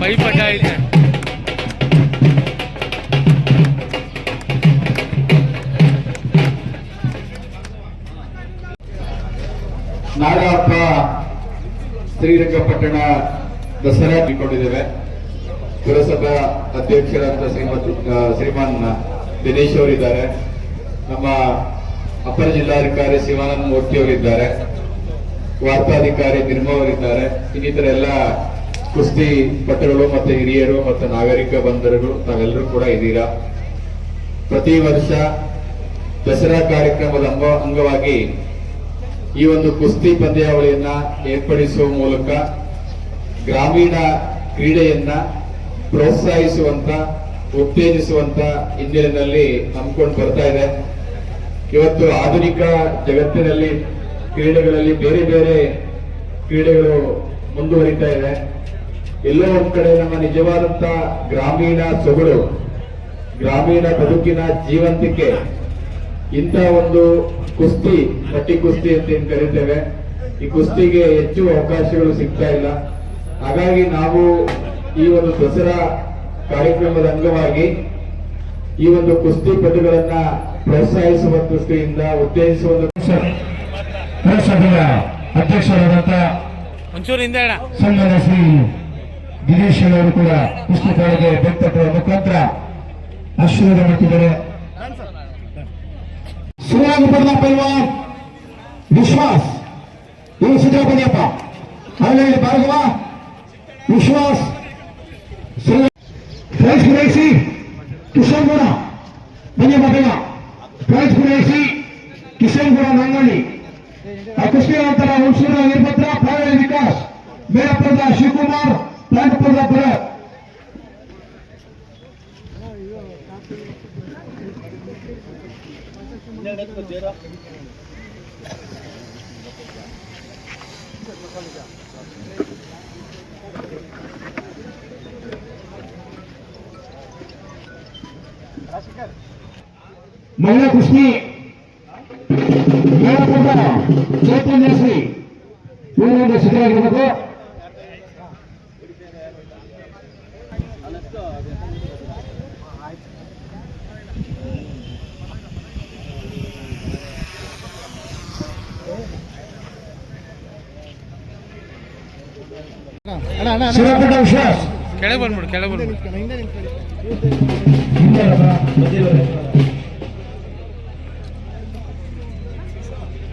ಪೈಪಟ ಇದೆ ನಾಡಹಬ್ಬ ಶ್ರೀರಂಗಪಟ್ಟಣ ದಸರಾ ಹಮ್ಮಿಕೊಂಡಿದ್ದೇವೆ. ಪುರಸಭಾ ಅಧ್ಯಕ್ಷರಾದ ಶ್ರೀಮತ್ ಶ್ರೀಮಾನ್ ದಿನೇಶ್ ಅವರಿದ್ದಾರೆ. ನಮ್ಮ ಅಪರ ಜಿಲ್ಲಾಧಿಕಾರಿ ಶಿವಾನಂದ ಮೂರ್ತಿ ಅವರಿದ್ದಾರೆ. ವಾರ್ತಾಧಿಕಾರಿ ನಿರ್ಮವರಿದ್ದಾರೆ. ಇನ್ನಿತರ ಎಲ್ಲ ಕುಸ್ತಿ ಪಟುಗಳು ಮತ್ತು ಹಿರಿಯರು ಮತ್ತು ನಾಗರಿಕ ಬಂಧುಗಳು ತಾವೆಲ್ಲರೂ ಕೂಡ ಇದ್ದೀರಾ? ಪ್ರತಿ ವರ್ಷ ದಸರಾ ಕಾರ್ಯಕ್ರಮದ ಅಂಗ, ಅಂಗವಾಗಿ ಈ ಒಂದು ಕುಸ್ತಿ ಪಂದ್ಯಾವಳಿಯನ್ನ ಏರ್ಪಡಿಸುವ ಮೂಲಕ ಗ್ರಾಮೀಣ ಕ್ರೀಡೆಯನ್ನ ಪ್ರೋತ್ಸಾಹಿಸುವಂತ, ಉತ್ತೇಜಿಸುವಂತ ಹಿನ್ನೆಲೆಯಲ್ಲಿ ಹಮ್ಮಿಕೊಂಡು ಬರ್ತಾ ಇದೆ. ಇವತ್ತು ಆಧುನಿಕ ಜಗತ್ತಿನಲ್ಲಿ ಕ್ರೀಡೆಗಳಲ್ಲಿ ಬೇರೆ ಬೇರೆ ಕ್ರೀಡೆಗಳು ಮುಂದುವರಿತಾ ಇದೆ ಎಲ್ಲೋ ಒಂದ್ ಕಡೆ ನಮ್ಮ ನಿಜವಾದಂತ ಗ್ರಾಮೀಣ ಸೊಗಡು, ಗ್ರಾಮೀಣ ಬದುಕಿನ ಜೀವಂತಿಕೆ, ಇಂಥ ಒಂದು ಕುಸ್ತಿ ಪಟ್ಟಿ ಕುಸ್ತಿ ಅಂತ ಏನ್ ಕರಿತೇವೆ. ಈ ಕುಸ್ತಿಗೆ ಹೆಚ್ಚು ಅವಕಾಶಗಳು ಸಿಗ್ತಾ ಇಲ್ಲ. ಹಾಗಾಗಿ ನಾವು ಈ ಒಂದು ದಸರಾ ಕಾರ್ಯಕ್ರಮದ ಅಂಗವಾಗಿ ಈ ಒಂದು ಕುಸ್ತಿ ಪಟುಗಳನ್ನ ಪ್ರೋತ್ಸಾಹಿಸುವ ದೃಷ್ಟಿಯಿಂದ ಉತ್ತೇಜಿಸುವ ಪುರಸಭೆಯ ಅಧ್ಯಕ್ಷರಾದಂತ ಸಂಘದ ಶ್ರೀ ಗಿರೀಶ್ ಅವರು ಕೂಡ ಪುಸ್ತಕಗಳಿಗೆ ಬೆಂಕಟ್ಟುವ ಮುಖಾಂತರ ಆಶೀರ್ವಾದ ಮಾಡ್ತಿದ್ದಾರೆ. ಶಿವರಾಜ ಪಡೆದ ಪೈಲ್ವಾನ್ ವಿಶ್ವಾಸ್ ಇವರು ಸಿದ್ದಪ್ಪ ಅಲ್ಲಿ ಭಾರ್ಗವ ವಿಶ್ವಾಸ್ ಪ್ರೈಸ್ ಪೂರೈಸಿ ಕಿಶನ್ ಗೌಡ ಬನ್ನಿ ಬೇಗ ಪ್ರೈಸ್ ಪೂರೈಸಿ ಕಿಶನ್ ಗೌಡ ನಂಗಳ್ಳಿ. ಆ ಕುಸ್ತಿ ನಂತರ ಹುಣಸೂರ ವೀರಭದ್ರ ಪ್ರಾಣಿ ವಿಕಾಸ್ ಮೇಳಪುರದ ಶಿವಕುಮಾರ್ ಪ್ಲಾಂಟ್ಪುರದ ಭರತ್ ಮಹಿಳಾ ಕುಸ್ತಿ ಮೇಳಪುರದ ಚೈತನ್ಯ ಶ್ರೀ ಇವರಿಂದ ಸಿದ್ಧರಾಗಿರಬೇಕು ವಿಶ್ವಾಸ್. ಕೆಳಗೆ ಬಂದ್ಬಿಡು ಕೆಳಗೆ ಬಂದ್ಬಿಡು ಹಿಂದೆ ಬರ, ಬದಿಯಲ್ಲಿ ಬರ.